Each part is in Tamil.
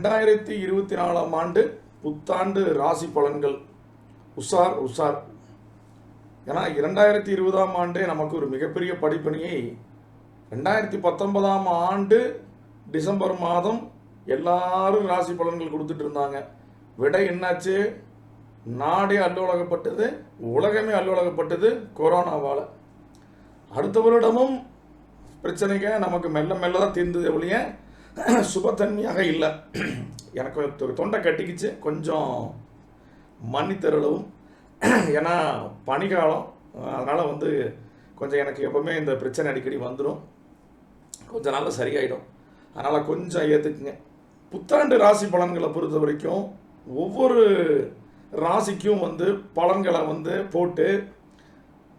ரெண்டாயிரத்தி இருபத்தி நாலாம் ஆண்டு புத்தாண்டு ராசி பலன்கள். உஷார் உஷார். ஏன்னா இரண்டாயிரத்தி இருபதாம் ஆண்டே நமக்கு ஒரு மிகப்பெரிய படிப்பணியை ரெண்டாயிரத்தி பத்தொன்பதாம் ஆண்டு டிசம்பர் மாதம் எல்லாரும் ராசி பலன்கள் கொடுத்துட்டு இருந்தாங்க. விடை என்னாச்சு? நாடே அலுவலகப்பட்டது உலகமே அலுவலகப்பட்டது கொரோனாவால். அடுத்த வருடமும் பிரச்சனைங்க நமக்கு மெல்ல மெல்ல தான் தீர்ந்தது ஒழிய சுபத்தன்மையாக இல்லை. எனக்கு தொ- தொண்டை கட்டிக்கிச்சு. கொஞ்சம் மன்னித்தரளவும். ஏன்னா பனிக்காலம். அதனால் வந்து கொஞ்சம் எனக்கு எப்போவுமே இந்த பிரச்சனை அடிக்கடி வந்துடும் கொஞ்ச நாளில் சரியாயிடும். அதனால் கொஞ்சம் ஏற்றுக்குங்க புத்தாண்டு ராசி பலன்களை பொறுத்த வரைக்கும் ஒவ்வொரு ராசிக்கும் வந்து பலன்களை வந்து போட்டு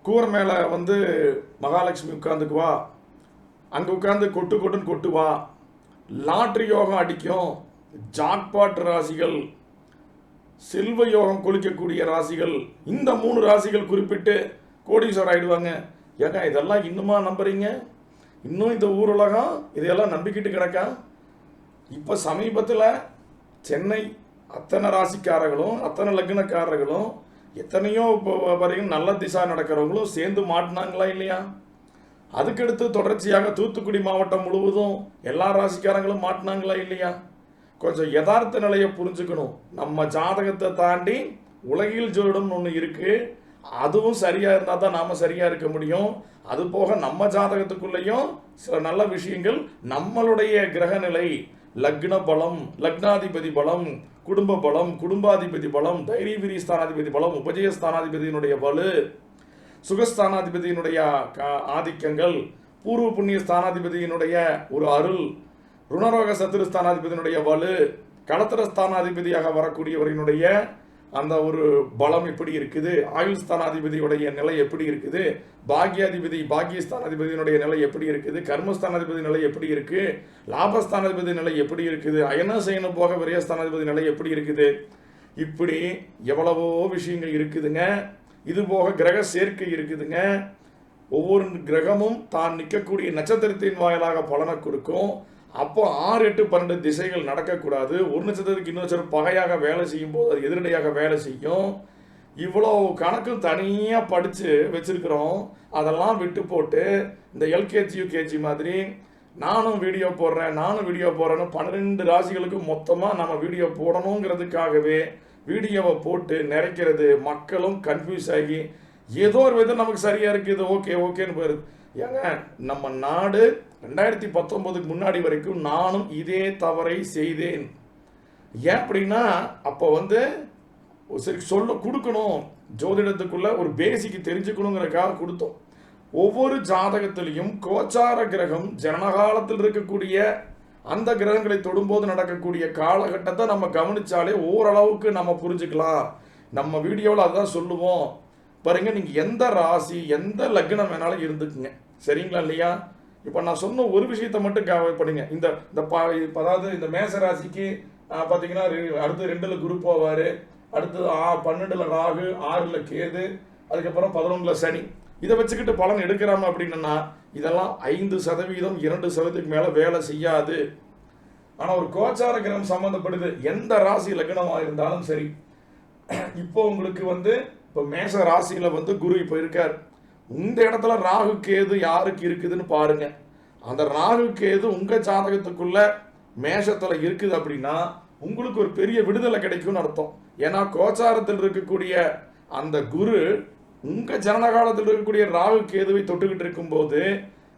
கூரை மேலே வந்து மகாலட்சுமி உட்காந்துக்குவா அங்கே உட்காந்து கொட்டு கொட்டுன்னு கொட்டுவா. லாட்ரி யோகம் அடிக்கும். ஜாக்பாட் ராசிகள் செல்வ யோகம் கொளிக்கக்கூடிய ராசிகள் இந்த மூணு ராசிகள் குறிப்பிட்டு கோடீஸ்வரர் ஆகிடுவாங்க ஏங்க இதெல்லாம் இன்னுமா நம்புறீங்க? இன்னும் இந்த ஊருலகம் இதையெல்லாம் நம்பிக்கிட்டு கிடக்கா? இப்போ சமீபத்தில் சென்னை அத்தனை ராசிக்காரர்களும் அத்தனை லக்னக்காரர்களும் எத்தனையோ இப்போ பாருங்க நல்ல திசா நடக்கிறவங்களும் சேர்ந்து மாட்டினாங்களா இல்லையா? அதுக்கடுத்து தொடர்ச்சியாக தூத்துக்குடி மாவட்டம் முழுவதும் எல்லா ராசிக்காரங்களும் மாட்டினாங்களா இல்லையா? கொஞ்சம் யதார்த்த நிலையை புரிஞ்சுக்கணும். நம்ம ஜாதகத்தை தாண்டி உலகில் ஜோடம்னு ஒன்று இருக்குது அதுவும் சரியாக இருந்தால் தான் நாம் சரியாக இருக்க முடியும். அது போக நம்ம ஜாதகத்துக்குள்ளேயும் சில நல்ல விஷயங்கள் நம்மளுடைய கிரகநிலை லக்ன பலம் லக்னாதிபதி பலம் குடும்ப பலம் குடும்பாதிபதி பலம் தைரியவிரி ஸ்தானாதிபதி பலம் உபஜய ஸ்தானாதிபதியினுடைய வலு சுகஸ்தானாதிபதியினுடைய க- ஆதிக்கங்கள் பூர்வ புண்ணிய ஸ்தானாதிபதியினுடைய ஒரு அருள் ருணரோக சத்துரு ஸ்தானாதிபதியினுடைய வலு கடத்திர ஸ்தானாதிபதியாக வரக்கூடியவரினுடைய அந்த ஒரு பலம் எப்படி இருக்குது ஆயுள் ஸ்தானாதிபதியுடைய நிலை எப்படி இருக்குது பாக்யாதிபதி பாக்யஸ்தானாதிபதியினுடைய நிலை எப்படி இருக்குது கர்மஸ்தானாதிபதி நிலை எப்படி இருக்கு லாபஸ்தானாதிபதி நிலை எப்படி இருக்குது அயன செய்யணும் போக விரயஸ்தானாதிபதி நிலை எப்படி இருக்குது இப்படி எவ்வளவோ விஷயங்கள் இருக்குதுங்க. இதுபோக கிரக சேர்க்கை இருக்குதுங்க. ஒவ்வொரு கிரகமும் தான் நிற்கக்கூடிய நட்சத்திரத்தின் வாயிலாக பலனை கொடுக்கும். அப்போ ஆறு எட்டு பன்னெண்டு திசைகள் நடக்கக்கூடாது. ஒரு நட்சத்திரத்துக்கு இன்னொரு நட்சத்திரம் பகையாக வேலை செய்யும் போது அது எதிரடையாக வேலை செய்யும். இவ்வளோ கணக்கும் தனியாக படித்து வச்சுருக்கிறோம். அதெல்லாம் விட்டு போட்டு இந்த எல்கேஜி யூகேஜி மாதிரி நானும் வீடியோ போடுறேன் நானும் வீடியோ போடுறேன்னு பன்னிரெண்டு ராசிகளுக்கு மொத்தமாக நம்ம வீடியோ போடணுங்கிறதுக்காகவே வீடியோவை போட்டு நிறைக்கிறது மக்களும் கன்ஃபியூஸ் ஆகி ஏதோ ஒரு விதம் நமக்கு சரியாக இருக்குது ஓகே ஓகேன்னு போயிருது ஏங்க நம்ம நாடு ரெண்டாயிரத்தி பத்தொன்பதுக்கு முன்னாடி வரைக்கும் நானும் இதே தவறை செய்தேன். ஏன் அப்படின்னா அப்போ வந்து ஒரு சரி சொல்ல கொடுக்கணும். ஜோதிடத்துக்குள்ளே ஒரு பேசிக்கு தெரிஞ்சுக்கணுங்கிறக்காக கொடுத்தோம். ஒவ்வொரு ஜாதகத்திலையும் கோச்சார கிரகம் ஜனகாலத்தில் இருக்கக்கூடிய அந்த கிரகங்களை தொடும்போது நடக்கக்கூடிய காலகட்டத்தை நம்ம கவனிச்சாலே ஓரளவுக்கு நம்ம புரிஞ்சுக்கலாம். நம்ம வீடியோவில் அதுதான் சொல்லுவோம். பாருங்க நீங்கள் எந்த ராசி எந்த லக்னம் வேணாலும் இருந்துக்குங்க. சரிங்களா இல்லையா? இப்போ நான் சொன்ன ஒரு விஷயத்தை மட்டும் கவனிப்படுங்க இந்த இந்த பா அதாவது இந்த மேச ராசிக்கு பார்த்தீங்கன்னா அடுத்து ரெண்டில் குரு போவார். அடுத்தது ஆ பன்னெண்டில் ராகு ஆறில் கேது. அதுக்கப்புறம் பதினொன்றில் சனி. இதை வச்சுக்கிட்டு பலன் எடுக்கிறாம அப்படின்னா இதெல்லாம் ஐந்து சதவீதம் இரண்டு சதவீதத்துக்கு மேலே வேலை செய்யாது. ஆனால் ஒரு கோச்சார கிரகம் சம்மந்தப்படுது எந்த ராசி லக்னமாக இருந்தாலும் சரி. இப்போ உங்களுக்கு வந்து இப்போ மேஷ ராசியில் வந்து குரு இப்போ இருக்கார். இந்த இடத்துல ராகு கேது யாருக்கு இருக்குதுன்னு பாருங்க. அந்த ராகு கேது உங்கள் ஜாதகத்துக்குள்ள மேஷத்தில் இருக்குது அப்படின்னா உங்களுக்கு ஒரு பெரிய விடுதலை கிடைக்கும்னு அர்த்தம். ஏன்னா கோச்சாரத்தில் இருக்கக்கூடிய அந்த குரு உங்கள் ஜனன காலத்தில் இருக்கக்கூடிய ராகு கேதுவை தொட்டுக்கிட்டு இருக்கும்போது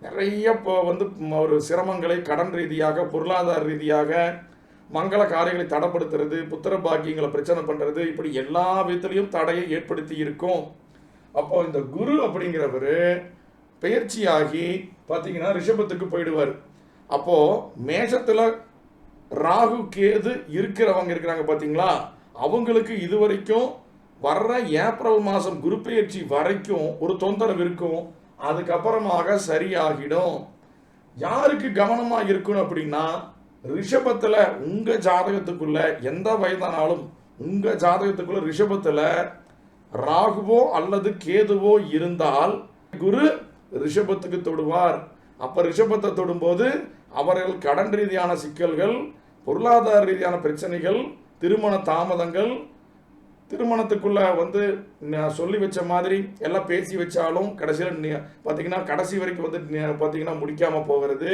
நிறைய இப்போ வந்து ஒரு சிரமங்களை கடன் ரீதியாக பொருளாதார ரீதியாக மங்கள காரியங்களை தடைப்படுத்துறது புத்திர பாக்கியங்களை பிரச்சனை பண்ணுறது இப்படி எல்லா விதத்துலையும் தடையை ஏற்படுத்தி இருக்கும். அப்போ இந்த குரு அப்படிங்கிறவர் பயிற்சியாகி பார்த்தீங்கன்னா ரிஷபத்துக்கு போயிடுவார். அப்போது மேஷத்தில் ராகு கேது இருக்கிறவங்க இருக்கிறாங்க பார்த்தீங்களா? அவங்களுக்கு இது வரைக்கும் வர்ற ஏப்ரல் மாதம் குரு வரைக்கும் ஒரு தொந்தரவு இருக்கும். அதுக்கப்புறமாக சரியாகிடும். யாருக்கு கவனமாக இருக்கணும் அப்படின்னா ரிஷபத்தில் உங்கள் ஜாதகத்துக்குள்ள எந்த வயதானாலும் உங்கள் ஜாதகத்துக்குள்ள ரிஷபத்தில் ராகுவோ அல்லது கேதுவோ இருந்தால் குரு ரிஷபத்துக்கு தொடுவார். அப்போ ரிஷபத்தை தொடும்போது அவர்கள் கடன் ரீதியான சிக்கல்கள் பொருளாதார ரீதியான பிரச்சனைகள் திருமண தாமதங்கள் திருமணத்துக்குள்ள வந்து நான் சொல்லி வச்ச மாதிரி எல்லாம் பேசி வச்சாலும் கடைசியில் பார்த்தீங்கன்னா கடைசி வரைக்கும் வந்து பார்த்தீங்கன்னா முடிக்காமல் போகிறது.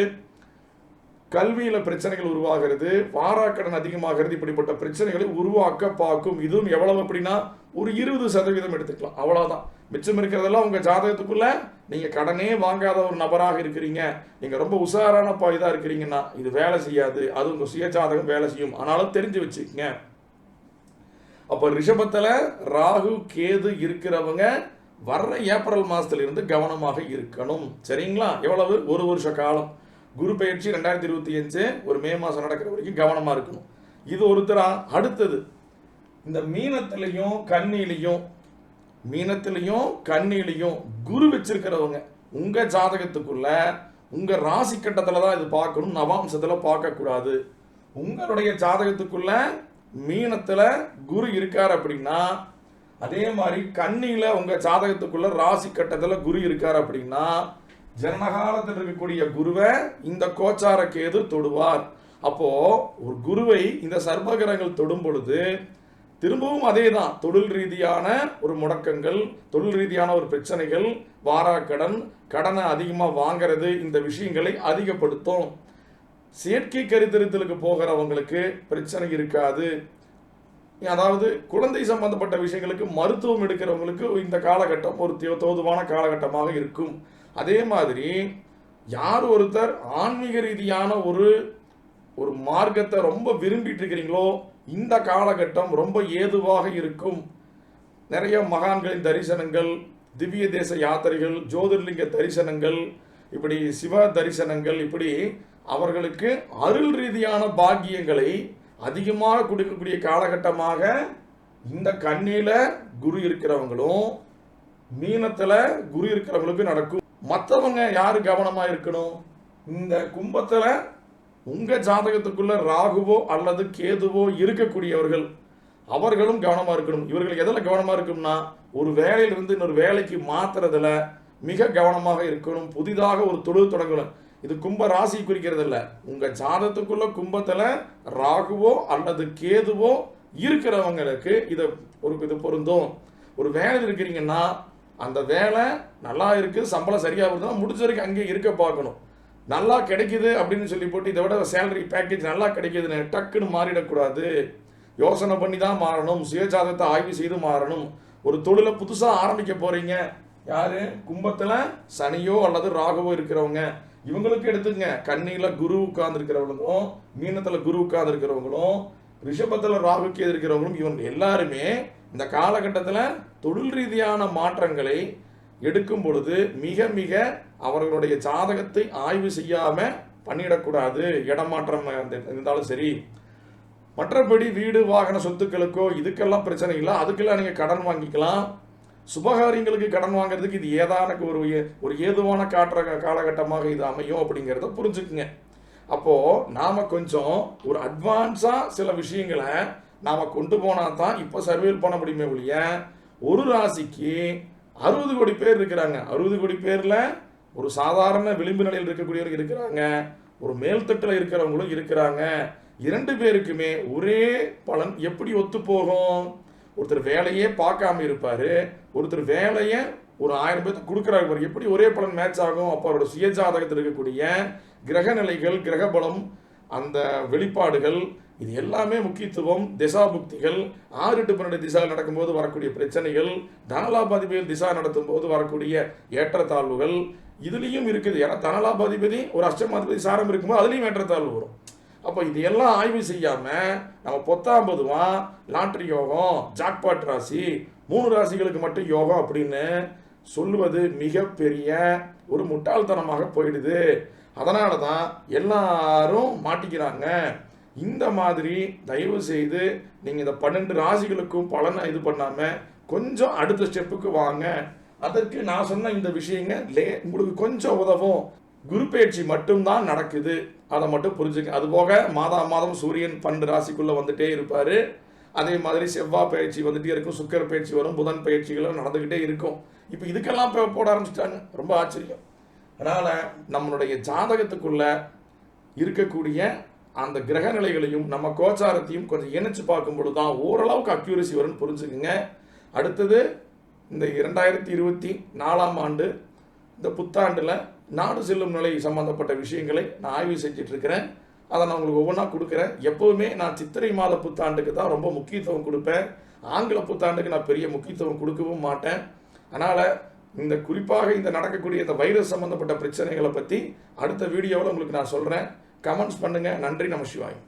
கல்வியில் பிரச்சனைகள் உருவாகிறது. வாராக்கடன் அதிகமாகிறது. இப்படிப்பட்ட பிரச்சனைகளை உருவாக்க பார்க்கும். இதுவும் எவ்வளவு அப்படின்னா ஒரு இருபது சதவீதம் எடுத்துக்கலாம். அவ்வளோதான் மிச்சம் இருக்கிறதெல்லாம் உங்கள் ஜாதகத்துக்குள்ளே நீங்கள் கடனே வாங்காத ஒரு நபராக இருக்கிறீங்க. நீங்கள் ரொம்ப உஷாரான பா இதாக இருக்கிறீங்கன்னா இது வேலை செய்யாது. அது உங்கள் சுய ஜாதகம் வேலை செய்யும். ஆனாலும் தெரிஞ்சு வச்சுக்கங்க. அப்போ ரிஷபத்தில் ராகு கேது இருக்கிறவங்க வர்ற ஏப்ரல் மாதத்துலேருந்து கவனமாக இருக்கணும். சரிங்களா? எவ்வளவு? ஒரு வருஷ காலம். குரு பயிற்சி ரெண்டாயிரத்தி இருபத்தி அஞ்சு ஒரு மே மாதம் நடக்கிற வரைக்கும் கவனமாக இருக்கணும். இது ஒருத்தரா? அடுத்தது இந்த மீனத்திலையும் கண்ணிலையும் மீனத்திலையும் கண்ணிலையும் குரு வச்சிருக்கிறவங்க உங்கள் ஜாதகத்துக்குள்ள உங்கள் ராசி கட்டத்தில் தான் இது பார்க்கணும் நவாம்சத்தில் பார்க்கக்கூடாது. உங்களுடைய ஜாதகத்துக்குள்ள மீனத்துல குரு இருக்கார் அப்படின்னா அதே மாதிரி கண்ணியில உங்க ஜாதகத்துக்குள்ள ராசி கட்டத்துல குரு இருக்கார் அப்படின்னா ஜனகாலத்தில் இருக்கக்கூடிய குருவை இந்த கோச்சார கேது தொடுவார். அப்போ ஒரு குருவை இந்த சர்பகிரகங்கள் தொடும் பொழுது திரும்பவும் அதே தான் தொழில் ரீதியான ஒரு முடக்கங்கள் தொழில் ரீதியான ஒரு பிரச்சனைகள் வாராக்கடன் கடனை அதிகமாக வாங்குறது இந்த விஷயங்களை அதிகப்படுத்தும். செயற்கை கருத்திருத்தலுக்கு போகிறவங்களுக்கு பிரச்சனை இருக்காது. அதாவது குழந்தை சம்பந்தப்பட்ட விஷயங்களுக்கு மருத்துவம் எடுக்கிறவங்களுக்கு இந்த காலகட்டம் ஒரு தோ- தோதுவான காலகட்டமாக இருக்கும். அதே மாதிரி யார் ஒருத்தர் ஆன்மீக ரீதியான ஒரு ஒரு மார்க்கத்தை ரொம்ப விரும்பிட்டு இருக்கிறீங்களோ இந்த காலகட்டம் ரொம்ப ஏதுவாக இருக்கும். நிறைய மகான்களின் தரிசனங்கள் திவ்ய தேச யாத்திரைகள் ஜோதிர்லிங்க தரிசனங்கள் இப்படி சிவ தரிசனங்கள் இப்படி அவர்களுக்கு அருள் ரீதியான பாக்கியங்களை அதிகமாக கொடுக்கக்கூடிய காலகட்டமாக இந்த கண்ணியில் குரு இருக்கிறவங்களும் மீனத்தில் குரு இருக்கிறவங்களுக்கு நடக்கும். மற்றவங்க யார் கவனமாக இருக்கணும்? இந்த கும்பத்தில் உங்கள் ஜாதகத்துக்குள்ளே ராகுவோ அல்லது கேதுவோ இருக்கக்கூடியவர்கள் அவர்களும் கவனமாக இருக்கணும். இவர்கள் எதில் கவனமாக இருக்கும்னா ஒரு வேலையிலிருந்து இன்னொரு வேலைக்கு மாற்றுறதுல மிக கவனமாக இருக்கணும். புதிதாக ஒரு தொழில் தொடங்கணும். இது கும்ப ராசி குறிக்கிறது இல்லை உங்கள் ஜாதத்துக்குள்ள கும்பத்தில் ராகுவோ அல்லது கேதுவோ இருக்கிறவங்களுக்கு இதை ஒரு இது பொருந்தும். ஒரு வேலையில் இருக்கிறீங்கன்னா அந்த வேலை நல்லா இருக்குது சம்பளம் சரியாக இருந்தால் முடிஞ்ச வரைக்கும் அங்கேயே இருக்க பார்க்கணும். நல்லா கிடைக்குது அப்படின்னு சொல்லி போட்டு இதை விட சேலரி பேக்கேஜ் நல்லா கிடைக்குதுன்னு டக்குன்னு மாறிடக்கூடாது. யோசனை பண்ணி தான் மாறணும் சுயஜாதத்தை ஆய்வு செய்து மாறணும். ஒரு தொழிலை புதுசாக ஆரம்பிக்க போகிறீங்க யார்? கும்பத்தில் சனியோ அல்லது ராகுவோ இருக்கிறவங்க. இவங்களுக்கு எடுத்துங்க கண்ணியில குரு உட்கார்ந்து இருக்கிறவங்களும் மீனத்தில் குரு உட்கார்ந்து இருக்கிறவங்களும் ரிஷபத்தில் ராகுக்கு இருக்கிறவங்களும் இவங்க எல்லாருமே இந்த காலகட்டத்தில் தொழில் ரீதியான மாற்றங்களை எடுக்கும் பொழுது மிக மிக அவர்களுடைய ஜாதகத்தை ஆய்வு செய்யாம பண்ணிடக்கூடாது. இடமாற்றம் இருந்தாலும் சரி. மற்றபடி வீடு வாகன சொத்துக்களுக்கோ இதுக்கெல்லாம் பிரச்சனை இல்லை. அதுக்கெல்லாம் நீங்கள் கடன் வாங்கிக்கலாம். சுபகாரியங்களுக்கு கடன் வாங்குறதுக்கு இது ஏதானக்கு ஒரு ஏ- ஒரு ஏதுவான காட்டுற காலகட்டமாக இது அமையும் அப்படிங்கிறத புரிஞ்சுக்குங்க. அப்போது நாம் கொஞ்சம் ஒரு அட்வான்ஸாக சில விஷயங்களை நாம் கொண்டு போனால் தான் இப்போ சர்வேல் பண்ண முடியுமே ஒழிய ஒரு ராசிக்கு அறுபது கோடி பேர் இருக்கிறாங்க. அறுபது கோடி பேரில் ஒரு சாதாரண விளிம்பு நிலையில் இருக்கக்கூடியவங்க இருக்கிறாங்க. ஒரு மேல்தட்டில் இருக்கிறவங்களும் இருக்கிறாங்க. இரண்டு பேருக்குமே ஒரே பலன் எப்படி ஒத்து போகும் ஒருத்தர் வேலையே பார்க்காம இருப்பார். ஒருத்தர் வேலையை ஒரு ஆயிரம் பேர்த்து கொடுக்குறாரு பாரு. எப்படி ஒரே பலன் மேட்ச் ஆகும்? அப்போ அவரோட சுயஜாதகத்தில் இருக்கக்கூடிய கிரக நிலைகள் கிரக பலம் அந்த வெளிப்பாடுகள் இது எல்லாமே முக்கியத்துவம் திசா புக்திகள் ஆறு எட்டு பன்னெண்டு திசா நடக்கும்போது வரக்கூடிய பிரச்சனைகள் தனலாபாதிபதியில் திசா நடத்தும் போது வரக்கூடிய ஏற்றத்தாழ்வுகள் இதுலேயும் இருக்குது. ஏன்னா தனலாபாதிபதி ஒரு அஷ்டமாதிபதி சாரம் இருக்கும்போது அதுலேயும் ஏற்றத்தாழ்வு வரும். அப்போ இது எல்லாம் ஆய்வு செய்யாமல் நம்ம பொத்தாம்பதுவான் லாட்ரி யோகம் ஜாக்பாட் ராசி மூணு ராசிகளுக்கு மட்டும் யோகம் அப்படின்னு சொல்லுவது மிகப்பெரிய ஒரு முட்டாள்தனமாக போயிடுது. அதனால தான் எல்லாரும் மாட்டிக்கிறாங்க. இந்த மாதிரி தயவு செய்து நீங்கள் இந்த பன்னெண்டு ராசிகளுக்கும் பலனை இது பண்ணாமல் கொஞ்சம் அடுத்த ஸ்டெப்புக்கு வாங்க. அதற்கு நான் சொன்ன இந்த விஷயங்க லே உங்களுக்கு கொஞ்சம் உதவும். குரு பயிற்சி மட்டும்தான் நடக்குது. அதை மட்டும் புரிஞ்சுக்க அது போக மாதா மாதம் சூரியன் பன்னெண்டு ராசிக்குள்ளே வந்துட்டே இருப்பார். அதே மாதிரி செவ்வாய் பயிற்சி வந்துட்டே இருக்கும் சுக்கர் பயிற்சி வரும் புதன் பயிற்சிகளும் நடந்துக்கிட்டே இருக்கும். இப்போ இதுக்கெல்லாம் இப்போ போட ஆரம்பிச்சிட்டாங்க. ரொம்ப ஆச்சரியம். அதனால் நம்மளுடைய ஜாதகத்துக்குள்ளே இருக்கக்கூடிய அந்த கிரக நிலைகளையும் நம்ம கோச்சாரத்தையும் கொஞ்சம் இணைச்சு பார்க்கும்பொழுது தான் ஓரளவுக்கு அக்யூரசி வரும்னு புரிஞ்சுக்குங்க. அடுத்தது இந்த இரண்டாயிரத்தி இருபத்தி நாலாம் ஆண்டு இந்த புத்தாண்டில் நாடு செல்லும் நிலை சம்பந்தப்பட்ட விஷயங்களை நான் ஆய்வு செஞ்சுட்டு இருக்கிறேன் அதை நான் உங்களுக்கு ஒவ்வொன்றா கொடுக்குறேன். எப்போவுமே நான் சித்திரை மாத புத்தாண்டுக்கு தான் ரொம்ப முக்கியத்துவம் கொடுப்பேன். ஆங்கில புத்தாண்டுக்கு நான் பெரிய முக்கியத்துவம் கொடுக்கவும் மாட்டேன். அதனால் இந்த குறிப்பாக இந்த நடக்கக்கூடிய இந்த வைரஸ் சம்பந்தப்பட்ட பிரச்சனைகளை பற்றி அடுத்த வீடியோவில் உங்களுக்கு நான் சொல்கிறேன் கமெண்ட்ஸ் பண்ணுங்கள் நன்றி. நம சிவாய்